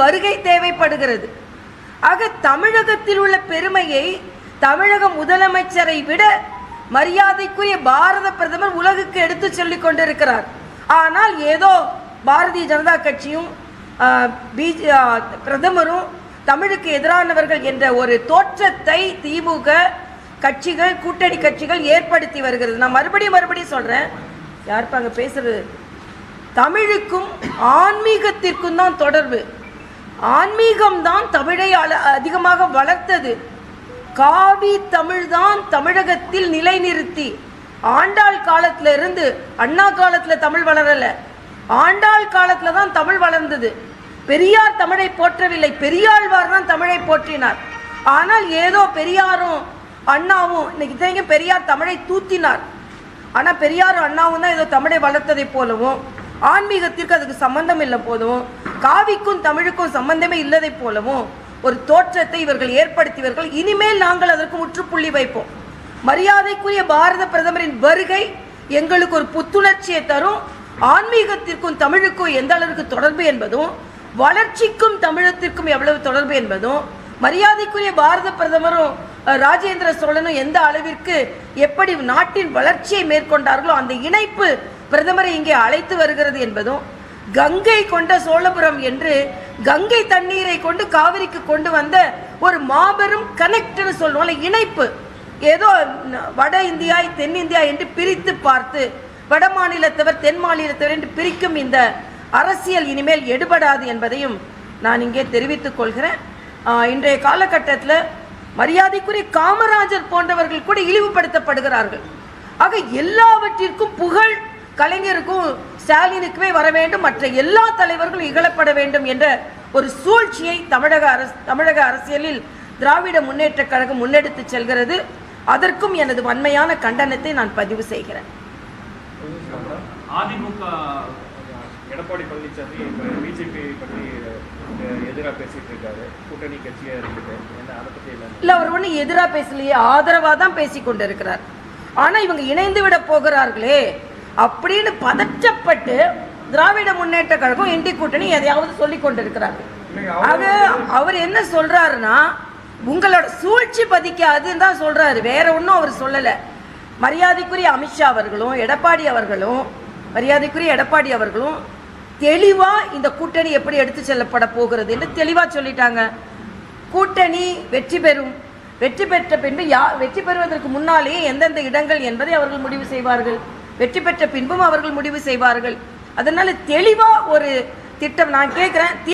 வருகை தேவைப்படுகிறது. ஆக தமிழகத்தில் உள்ள பெருமையை தமிழக முதலமைச்சரை விட மரியாதைக்குரிய பாரத பிரதமர் உலகுக்கு எடுத்து சொல்லிக் கொண்டிருக்கிறார். ஆனால் ஏதோ பாரதிய ஜனதா கட்சியும் பிஜே பிரதமரும் தமிழுக்கு எதிரானவர்கள் என்ற ஒரு தோற்றத்தை திமுக கட்சிகள் கூட்டணி கட்சிகள் ஏற்படுத்தி வருகிறது. நான் மறுபடியும் மறுபடியும் சொல்றேன். யாருப்பாங்க பேசுறது? தமிழுக்கும் ஆன்மீகத்திற்கும் தான் தொடர்பு. ஆன்மீகம் தான் தமிழை அதிகமாக வளர்த்தது. காவி தமிழ்தான் தமிழகத்தில் நிலைநிறுத்தி. ஆண்டாள் காலத்துல இருந்து அண்ணா காலத்துல தமிழ் வளரல. ஆண்டாள் காலத்துல தான் தமிழ் வளர்ந்தது. பெரியார் தமிழை போற்றவில்லை. பெரியாழ்வார் தான் தமிழை போற்றினார். ஆனால் ஏதோ பெரியாரும் அண்ணாவும் இன்னைக்கு தெரியுங்க பெரியார் தமிழை தூத்தினார். ஆனால் பெரியாரும் அண்ணாவும் தான் ஏதோ தமிழை வளர்த்ததை போலவும் ஆன்மீகத்திற்கு அதுக்கு சம்பந்தம் இல்லை போதும் காவிக்கும் தமிழுக்கும் சம்பந்தமே இல்லதை போலவும் ஒரு தோற்றத்தை இவர்கள் ஏற்படுத்தியவர்கள் இனிமேல் நாங்கள் அதற்கு முற்றுப்புள்ளி வைப்போம். மரியாதைக்குரிய பாரத பிரதமரின் வருகை எங்களுக்கு ஒரு புத்துணர்ச்சியை தரும். ஆன்மீகத்திற்கும் தமிழுக்கும் எந்த அளவுக்கு தொடர்பு என்பதும் வளர்ச்சிக்கும் தமிழத்திற்கும் எவ்வளவு தொடர்பு என்பதும் மரியாதைக்குரிய பாரத பிரதமரும் ராஜேந்திர சோழனும் எந்த அளவிற்கு எப்படி நாட்டின் வளர்ச்சியை மேற்கொண்டார்களோ அந்த இணைப்பு பிரதமரை இங்கே அழைத்து வருகிறது என்பதும் கங்கை கொண்ட சோழபுரம் என்று கங்கை தண்ணீரை கொண்டு காவிரிக்கு கொண்டு வந்த ஒரு மாபெரும் கனெக்ட்னு சொல்லுவோம்ல இணைப்பு. ஏதோ வட இந்தியா தென்னிந்தியா என்று பிரித்து பார்த்து வட மாநிலத்தவர் தென் மாநிலத்தவர் என்று பிரிக்கும் இந்த அரசியல் இனிமேல் எடுபடாது என்பதையும் நான் இங்கே தெரிவித்துக் கொள்கிறேன். இன்றைய காலகட்டத்தில் மரியாதைக்குரிய காமராஜர் போன்றவர்கள் கூட இழிவுபடுத்தப்படுகிறார்கள். ஆக எல்லாவற்றிற்கும் புகழ் கலைஞருக்கும் ஸ்டாலினுக்குமே வர வேண்டும். மற்ற எல்லா தலைவர்களும் இகழப்பட வேண்டும் என்ற ஒரு சூழ்ச்சியை தமிழக அரசு தமிழக அரசியலில் திராவிட முன்னேற்ற கழகம் முன்னெடுத்து செல்கிறது. அதற்கும் எனது வன்மையான கண்டனத்தை நான் பதிவு செய்கிறேன். அதிமுக எடப்பாடி பழனிசாமி இப்போ பிஜேபி பற்றி எதிராக பேசிட்டு இருக்காரு. கூட்டணி கட்சியா இருக்குது. என்ன அதை பத்தி இல்ல அவர் ஒண்ணு எதிரா பேசலையே ஆதரவா தான் பேசி கொண்டிருக்கிறார். ஆனா இவங்க இணைந்து விட போகிறார்களே அப்படின்னு பதற்றப்பட்டு திராவிட முன்னேற்ற கழகம் இண்டி கூட்டணி எதையாவது சொல்லி கொண்டிருக்கிறார். ஆக அவர் என்ன சொல்றாருன்னா உங்களோட சூழ்ச்சி பதிக்காதுன்னு தான் சொல்றாரு. வேற ஒன்றும் அவர் சொல்லல. மரியாதைக்குரிய அமித்ஷா அவர்களும் எடப்பாடி அவர்களும் மரியாதைக்குரிய எடப்பாடி அவர்களும் தெளிவா இந்த கூட்டணி எப்படி எடுத்து செல்லப்பட போகிறது என்று தெளிவா சொல்லிட்டாங்க. கூட்டணி வெற்றி பெறும். வெற்றி பெற்ற பின்பு யா வெற்றி பெறுவதற்கு முன்னாலேயே எந்தெந்த இடங்கள் என்பதை அவர்கள் முடிவு செய்வார்கள். வெற்றி பெற்ற பின்பும் அவர்கள் முடிவு செய்வார்கள். அதனால தெளிவா ஒரு திட்டம் நான் கேட்குறேன்